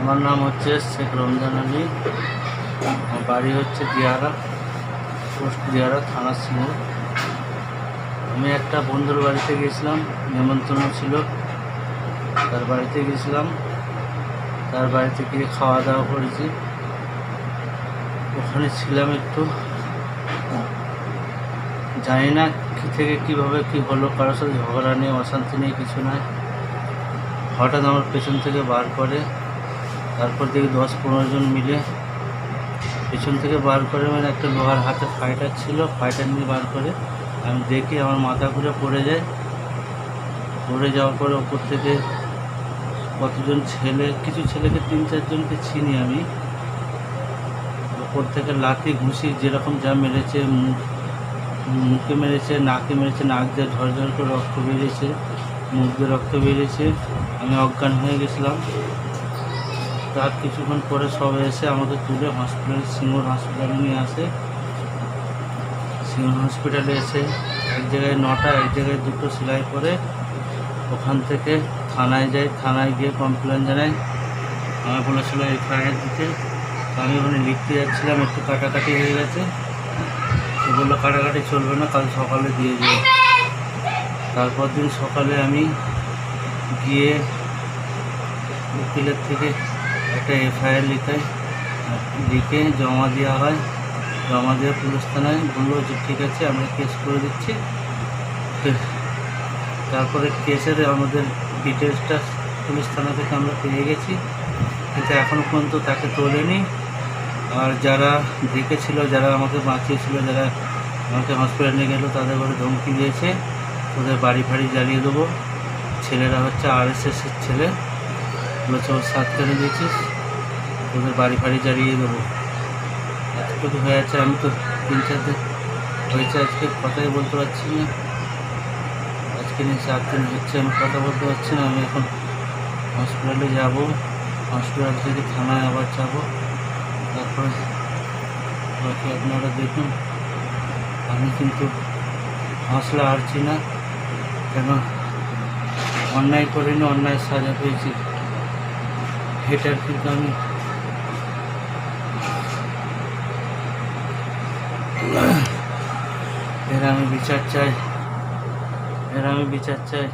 আমার নাম হচ্ছে শেখ রমজান আলী। আমার বাড়ি হচ্ছে দিয়ারা, পোস্ট দিয়ারা, থানা সিঙ্গুর আমি একটা বন্ধুর বাড়িতে গেছিলাম নেমন্তন্ন ছিল। তার বাড়িতে গেছিলাম তার বাড়িতে গিয়ে খাওয়া দাওয়া করেছি। ওখানে ছিলাম একটু। জানি না কী থেকে কীভাবে কী হলো, কারোর সাথে ঝগড়া নেই, অশান্তি নেই, কিছু নাই। হঠাৎ আমার পেছন থেকে বার করে তারপর দেখি দশ পনেরো জন মিলে পেছন থেকে বার করে মানে একটা লোহার হাতে ফাইটার ছিল ফাইটার নিয়ে বার করে। আমি দেখি আমার মাথা ঘুরে পড়ে যায়। পড়ে যাওয়ার পরে ওপর থেকে কতজন ছেলে, কিছু ছেলেকে তিন চারজনকে চিনি আমি। ওপর থেকে লাঠি ঘুষি যেরকম যা মেরেছে, মুখ, মুখে মেরেছে, নাকে মেরেছে, নাক দিয়ে ঝরঝর করে রক্ত বেরিয়েছে, মুখ দিয়ে রক্ত বেরিয়েছে। আমি অজ্ঞান হয়ে গেছিলাম। তার কিছুক্ষণ পরে সব এসে আমাকে তুলে হসপিটাল সিঙ্গুর হসপিটালে নিয়ে আসে। সিঙ্গুর হসপিটালে এসে এক জায়গায় নটা, এক জায়গায় দুটো সেলাই করে ওখান থেকে থানায় যাই থানায় গিয়ে কমপ্লেন জানাই আমাকে বলেছিল এফআইআর দিতে। আমি ওখানে লিখতে যাচ্ছিলাম, একটু কাটাকাটি হয়ে গেছে। তো বলল, কাটাকাটি চলবে না, কাল সকালে দিয়ে যাবে তারপর দিন সকালে আমি গিয়ে উকিলের থেকে একটা এফআইআর লিখাই লিখে জমা দেওয়া হয়। জমা দিয়ে পুলিশ থানায়, বলল যে ঠিক আছে, আমরা কেস করে দিচ্ছি। তারপরে কেসের আমাদের ডিটেলসটা পুলিশ থানা থেকে আমরা পেয়ে গেছি। কিন্তু এখনও পর্যন্ত তাকে তোলেনি। আর যারা দেখেছিল, যারা আমাকে বাঁচিয়েছিল, যারা আমাকে হসপিটালে নিয়ে গেলো, তাদের ঘরে ধমকি দিয়েছে। ওদের বাড়ি ফাড়ি জ্বালিয়ে দেবো। ছেলেরা হচ্ছে আর এস এসের ছেলে। বলেছে ওর সাত কেন দিয়েছিস তোদের বাড়ি ফাড়ি জ্বালিয়ে দেবো। এতটুকু হয়ে আছে, আমি তো তিন চার দিন হয়েছে আজকে, কথাই বলতে পারছি না। আজকে নিয়ে চার দিন হচ্ছে, আমি কথা বলতে পারছি না। আমি এখন হসপিটালে যাব। হসপিটাল থেকে থানায় আবার যাব। তারপরে বাকি আপনারা দেখুন। আমি কিন্তু হাসলে হারছি না। কেন? অন্যায় করিনি, অন্যায় সাজা পেয়েছি। এটার কিন্তু আমি। এরা আমি বিচার চাই। এরা আমি বিচার চাই।